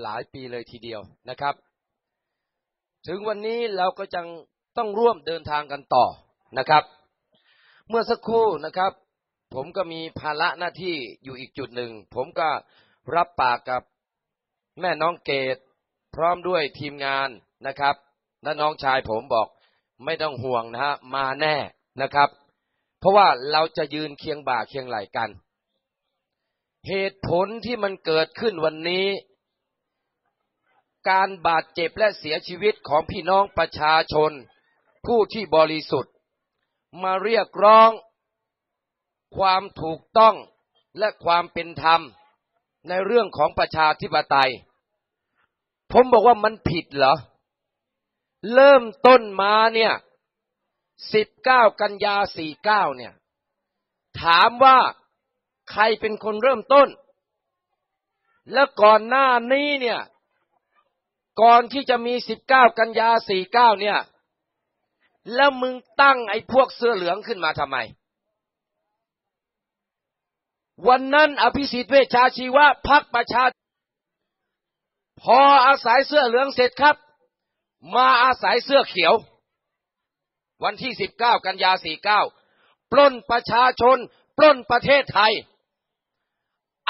หลายปีเลยทีเดียวนะครับ ถึงวันนี้เราก็จังต้องร่วมเดินทางกันต่อนะครับ เมื่อสักครู่นะครับ ผมก็มีภาระหน้าที่อยู่อีกจุดหนึ่ง ผมก็รับปากกับแม่น้องเกดพร้อมด้วยทีมงานนะครับและน้องชายผมบอกไม่ต้องห่วงนะฮะมาแน่นะครับ เพราะว่าเราจะยืนเคียงบ่าเคียงไหลกัน เหตุผลที่มันเกิดขึ้นวันนี้ การบาดเจ็บและเสียชีวิตของพี่น้องประชาชน ผู้ที่บริสุทธิ์ มาเรียกร้อง ความถูกต้องและความเป็นธรรมในเรื่องของประชาธิปไตย ผมบอกว่ามันผิดเหรอ เริ่มต้นมาเนี่ยสิบเก้ากันยาสี่เก้าเนี่ย ถามว่าใครเป็นคนเริ่มต้น แล้วก่อนหน้านี้เนี่ย ก่อนที่จะมีสิบเก้ากันยาสี่เก้าเนี่ย แล้วมึงตั้งไอ้พวกเสื้อเหลืองขึ้นมาทำไม วันนั้นอภิสิทธิ์เวชชาชีวะพักประชา พออาศัยเสื้อเหลืองเสร็จครับ มาอาศัยเสื้อเขียว วันที่สิบเก้ากันยาสี่เก้าปล้นประชาชน ปล้นประเทศไทย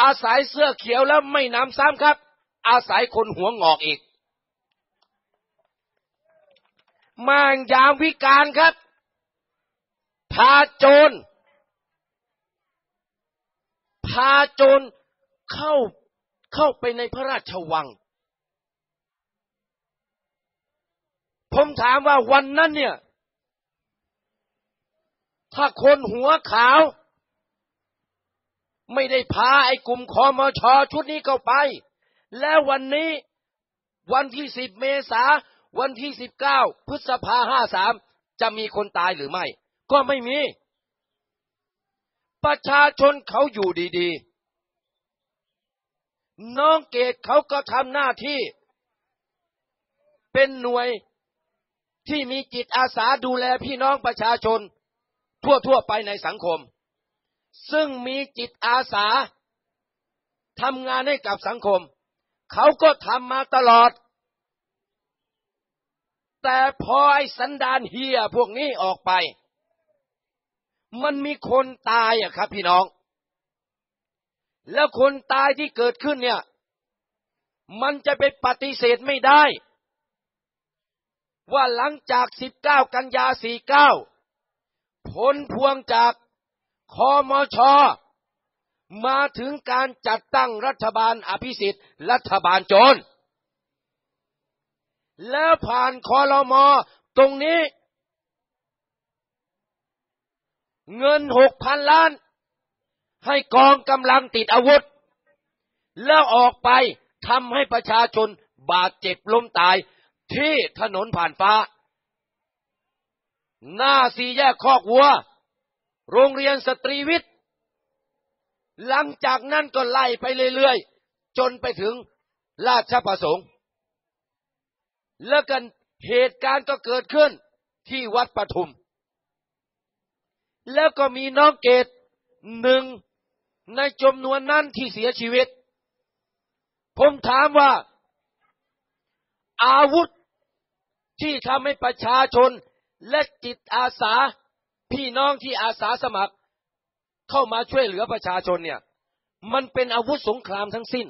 อาศัยเสื้อเขียวแล้วไม่น้ำซ้ำครับ อาศัยคนหัวงอกอีก มางยามวิการครับ พาโจร พาโจรเข้าเข้าไปในพระราชวัง ผมถามว่าวันนั้นเนี่ย ถ้าคนหัวขาว ไม่ได้พาไอ้กลุ่มคอมชอชุดนี้เข้าไป แล้ววันนี้วันที่สิบเมษา วันที่สิบเก้าพฤษภาห้าสามจะมีคนตายหรือไม่ ก็ไม่มี ประชาชนเขาอยู่ดีๆ น้องเกดเขาก็ทำหน้าที่ เป็นหน่วยที่มีจิตอาสาดูแลพี่น้องประชาชน ทั่วๆไปในสังคม ซึ่งมีจิตอาสาทำงานให้กับสังคม เขาก็ทำมาตลอด แต่พอไอ้สันดานเฮียพวกนี้ออกไป มันมีคนตายอะครับ พี่น้อง แล้วคนตายที่เกิดขึ้นเนี่ย มันจะไปปฏิเสธไม่ได้ ว่าหลังจาก 19 กันยา 49 ผลพวงจากคอมชมาถึงการจัดตั้งรัฐบาลอภิสิทธิ์ รัฐบาลโจร แล้วผ่านคอรมอตรงนี้ เงินหกพันล้าน ให้กองกำลังติดอาวุธ แล้วออกไปทำให้ประชาชนบาดเจ็บล้มตายที่ถนนผ่านฟ้า หน้าสีแยกคอกวัว โรงเรียนสตรีวิทย์ หลังจากนั้นก็ไล่ไปเรื่อยๆ จนไปถึงราชประสงค์ แล้วกันเหตุการณ์ก็เกิดขึ้นที่วัดปทุม แล้วก็มีน้องเกดหนึ่งในจำนวนนั้นที่เสียชีวิต ผมถามว่า อาวุธที่ทำให้ประชาชนและจิตอาสาพี่น้องที่อาสาสมัคร เข้ามาช่วยเหลือประชาชนเนี่ย มันเป็นอาวุธสงครามทั้งสิ้น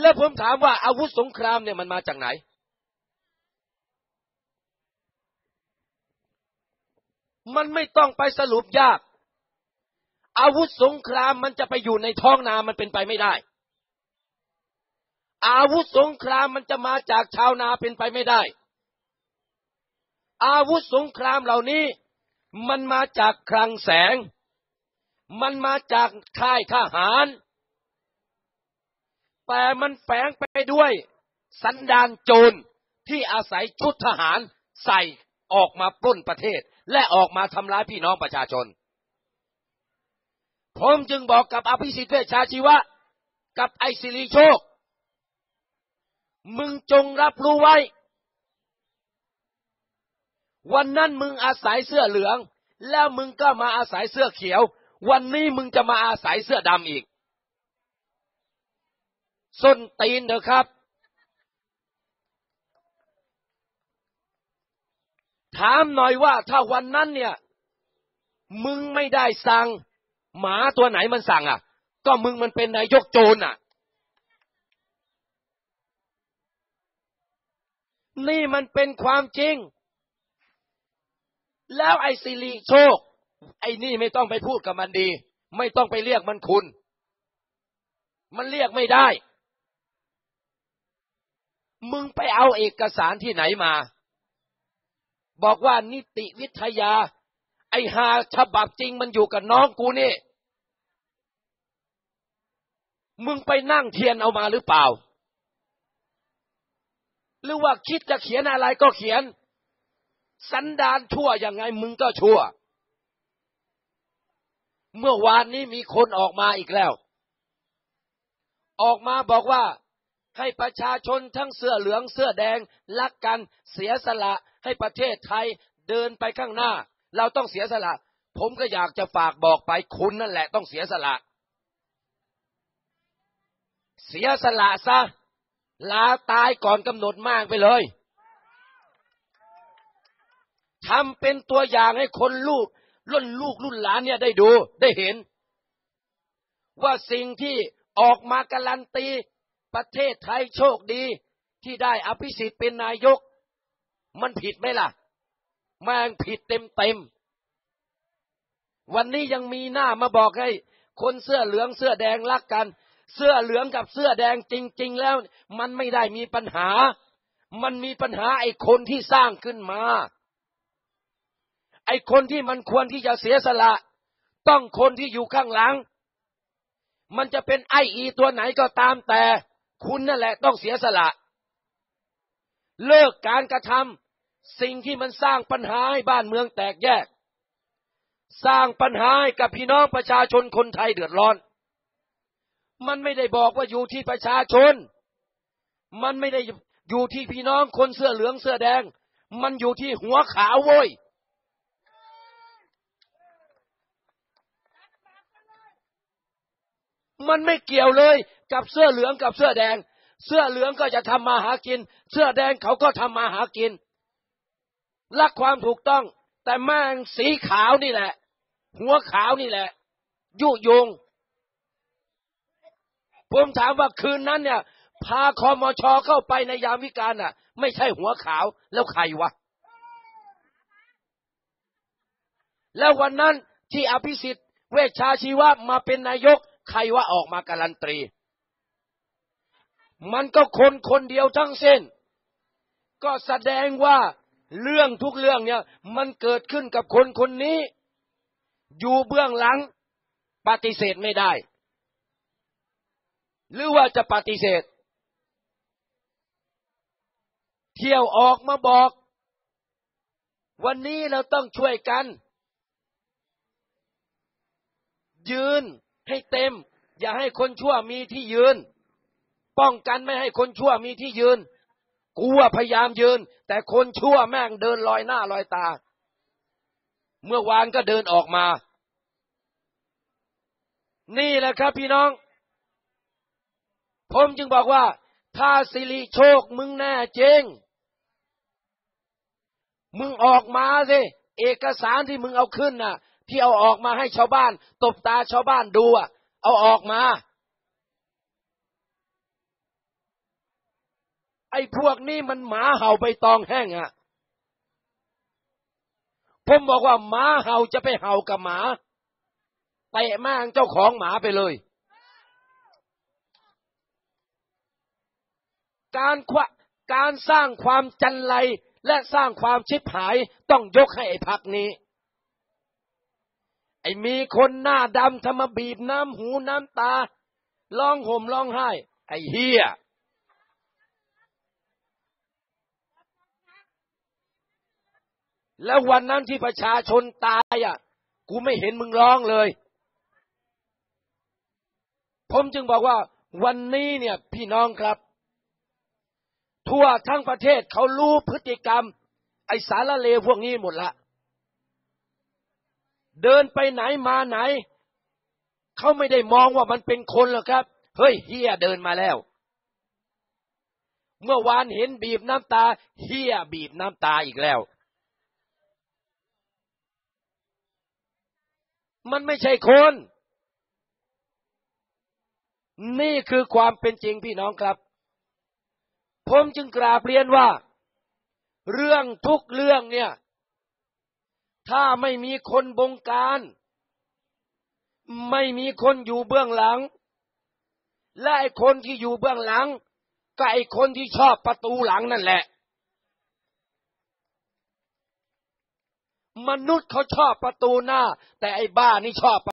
และผมถามว่าอาวุธสงครามเนี่ยมันมาจากไหน มันไม่ต้องไปสรุปยาก อาวุธสงครามมันจะไปอยู่ในท้องนามันเป็นไปไม่ได้ อาวุธสงครามมันจะมาจากชาวนาเป็นไปไม่ได้ อาวุธสงครามเหล่านี้ มันมาจากคลังแสง มันมาจากค่ายทหาร แต่มันแฝงไปด้วย สันดานโจรที่อาศัยชุดทหารใส่ออกมาปล้นประเทศ และออกมาทำร้ายพี่น้องประชาชน ผมจึงบอกกับอภิสิทธิ์เวชชาชีวะ กับไอซิริโชค มึงจงรับรู้ไว้ วันนั้นมึงอาศัยเสื้อเหลือง แล้วมึงก็มาอาศัยเสื้อเขียว วันนี้มึงจะมาอาศัยเสื้อดำอีก ส้นตีนเถอะครับ ถามหน่อยว่าถ้าวันนั้นเนี่ย มึงไม่ได้สั่ง หมาตัวไหนมันสั่งอะ ก็มึงมันเป็นนายกโจรอะ นี่มันเป็นความจริง แล้วไอ้สิริโชค ไอ้นี่ไม่ต้องไปพูดกับมันดี ไม่ต้องไปเรียกมันคุณมันเรียกไม่ได้ มึงไปเอาเอกสารที่ไหนมา บอกว่านิติวิทยา ไอหาฉบับจริงมันอยู่กับน้องกูนี่ มึงไปนั่งเทียนเอามาหรือเปล่า หรือว่าคิดจะเขียนอะไรก็เขียน สันดานชั่วยังไงมึงก็ชั่ว เมื่อวานนี้มีคนออกมาอีกแล้ว ออกมาบอกว่า ให้ประชาชนทั้งเสื้อเหลืองเสื้อแดงรักกันเสียสละให้ประเทศไทยเดินไปข้างหน้า เราต้องเสียสละ ผมก็อยากจะฝากบอกไปคุณนั่นแหละต้องเสียสละ เสียสละซะลาตายก่อนกำหนดมากไปเลยทำเป็นตัวอย่างให้คนลูกรุ่นลูกรุ่นหลานเนี่ยได้ดูได้เห็น ว่าสิ่งที่ออกมาการันตี ประเทศไทยโชคดี ที่ได้อภิสิทธิ์เป็นนายก มันผิดไหมล่ะ มันผิดเต็มเต็ม วันนี้ยังมีหน้ามาบอกให้ คนเสื้อเหลืองเสื้อแดงรักกัน เสื้อเหลืองกับเสื้อแดงจริง ๆ แล้ว มันไม่ได้มีปัญหา มันมีปัญหาไอ้คนที่สร้างขึ้นมา ไอ้คนที่มันควรที่จะเสียสละ ต้องคนที่อยู่ข้างหลังมันจะเป็นไออีตัวไหนก็ตามแต่ คุณนั่นแหละต้องเสียสละ เลิกการกระทำสิ่งที่มันสร้างปัญหาให้บ้านเมืองแตกแยก สร้างปัญหาให้กับพี่น้องประชาชนคนไทยเดือดร้อน มันไม่ได้บอกว่าอยู่ที่ประชาชน มันไม่ได้อยู่ที่พี่น้องคนเสื้อเหลืองเสื้อแดง มันอยู่ที่หัวขาวโว้ยมันไม่เกี่ยวเลย กับเสื้อเหลืองกับเสื้อแดง เสื้อเหลืองก็จะทำมาหากิน เสื้อแดงเขาก็ทำมาหากินรักความถูกต้อง แต่แม่งสีขาวนี่แหละ หัวขาวนี่แหละ ยุยงผมถามว่าคืนนั้นเนี่ย พาคอมชอเข้าไปในยามวิการน่ะ ไม่ใช่หัวขาวแล้วใครวะ แล้ววันนั้นที่อภิสิทธิ์ เวชชาชีวะมาเป็นนายก ใครว่าออกมาการันตรี มันก็คนคนเดียวทั้งเส้น ก็แสดงว่าเรื่องทุกเรื่องเนี่ยมันเกิดขึ้นกับคนคนนี้ อยู่เบื้องหลังปฏิเสธไม่ได้ หรือว่าจะปฏิเสธ เที่ยวออกมาบอก วันนี้เราต้องช่วยกัน ยืนให้เต็ม อย่าให้คนชั่วมีที่ยืน ป้องกันไม่ให้คนชั่วมีที่ยืน กูว่าพยายามยืน แต่คนชั่วแม่งเดินลอยหน้าลอยตา เมื่อวานก็เดินออกมา นี่แหละครับพี่น้อง ผมจึงบอกว่า ถ้าสิริโชคมึงแน่จริง มึงออกมาสิเอกสารที่มึงเอาขึ้นน่ะ ที่เอาออกมาให้ชาวบ้าน ตบตาชาวบ้านดูอะ เอาออกมา อ้พวกนี้มันหมาเห่าใบตองแห้งอะผมบอกว่าหมาเห่าจะไปเห่ากับหมาเตะม่งเจ้าของหมาไปเลย การควการสร้างความจันไรและสร้างความชิบหายต้องยกให้ไอ้พักนี้ ไอ้มีคนหน้าดำทำมาบีบน้ำหูน้ำตา ร้องห่มร้องไห้ ไอ้เฮีย แล้ววันนั้นที่ประชาชนตายอะ กูไม่เห็นมึงร้องเลย ผมจึงบอกว่าวันนี้เนี่ยพี่น้องครับ ทั่วทั้งประเทศเขารู้พฤติกรรม ไอสารเลวพวกนี้หมดละ เดินไปไหนมาไหน เขาไม่ได้มองว่ามันเป็นคนหรอกครับ เฮ้ยเฮียเดินมาแล้ว เมื่อวานเห็นบีบน้ำตาเฮียบีบน้ำตาอีกแล้ว มันไม่ใช่คน นี่คือความเป็นจริงพี่น้องครับ ผมจึงกราบเรียนว่า เรื่องทุกเรื่องเนี่ย ถ้าไม่มีคนบงการ ไม่มีคนอยู่เบื้องหลัง และไอ้คนที่อยู่เบื้องหลังก็ไอ้คนที่ชอบประตูหลังนั่นแหละ มนุษย์เขาชอบประตูหน้า แต่ไอ้บ้านี่ชอบ